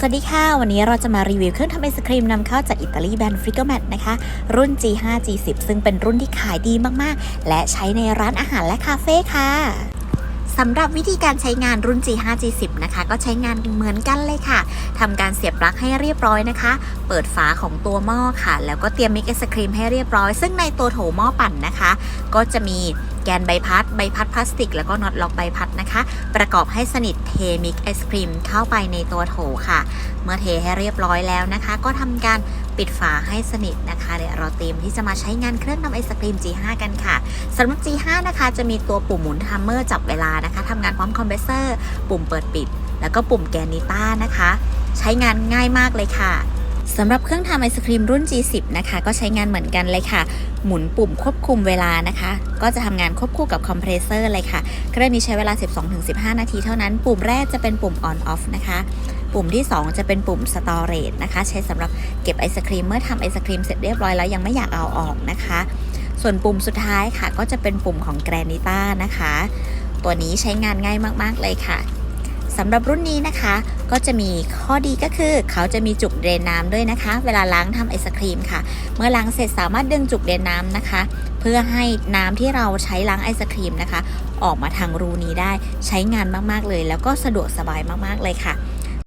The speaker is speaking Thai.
สวัสดีค่ะ วันนี้เราจะมารีวิวเครื่องทำไอศครีมนำเข้าจากอิตาลีแบรนด์ฟริกเกอร์แมทนะคะ รุ่น G5 G10 ซึ่งเป็นรุ่นที่ขายดีมาก ๆ และใช้ในร้านอาหารและคาเฟ่ค่ะสำหรับวิธีการใช้งานรุ่น G5 G10 นะคะ ก็ใช้งานเหมือนกันเลยค่ะทำการเสียบปลั๊กให้เรียบร้อยนะคะ เปิดฝาของตัวหม้อค่ะ แล้วก็เตรียมมิกไอศครีมให้เรียบร้อย ซึ่งในตัวโถหม้อปั่นนะคะ ก็จะมี กนใบพัด ใบพัดพลาสติก แล้วก็น็อตล็อกใบพัดนะคะ ประกอบให้สนิทเทมิกไอศครีมเข้าไปในตัวโถค่ะ เมื่อเทให้เรียบร้อยแล้วนะคะ ก็ทำการปิดฝาให้สนิทนะคะเดี๋ยวเราเตรียมที่จะมาใช้งานเครื่องทำไอศครีม G5 กันค่ะสำหรับ G5 นะคะ จะมีตัวปุ่มหมุนทัมเมอร์จับเวลานะคะทำงานพร้อมคอมเพรสเซอร์ ปุ่มเปิดปิด แล้วก็ปุ่มแกนนิต้านะคะ ใช้งานง่ายมากเลยค่ะ สำหรับเครื่องทำไอศครีมรุ่น G10 นะคะ ก็ใช้งานเหมือนกันเลยค่ะ หมุนปุ่มควบคุมเวลานะคะ ก็จะทำงานควบคู่กับคอมเพรสเซอร์เลยค่ะ เครื่องนี้ใช้เวลา 12-15 นาทีเท่านั้น ปุ่มแรกจะเป็นปุ่ม on off นะคะ ปุ่มที่ 2 จะเป็นปุ่ม storage นะคะ ใช้สำหรับเก็บไอศครีมเมื่อทำไอศครีมเสร็จเรียบร้อยแล้วยังไม่อยากเอาออกนะคะ ส่วนปุ่มสุดท้ายค่ะ ก็จะเป็นปุ่มของ Granita นะคะ ตัวนี้ใช้งานง่ายมาก ๆ เลยค่ะ สำหรับรุ่นนี้นะคะ ก็จะมีข้อดีก็คือ เขาจะมีจุกเดรนน้ำด้วยนะคะ เวลาล้างทำไอศครีมค่ะ เมื่อล้างเสร็จสามารถดึงจุกเดรนน้ำนะคะ เพื่อให้น้ำที่เราใช้ล้างไอศครีมนะคะ ออกมาทางรูนี้ได้ใช้งานมากๆเลย แล้วก็สะดวกสบายมากๆเลยค่ะ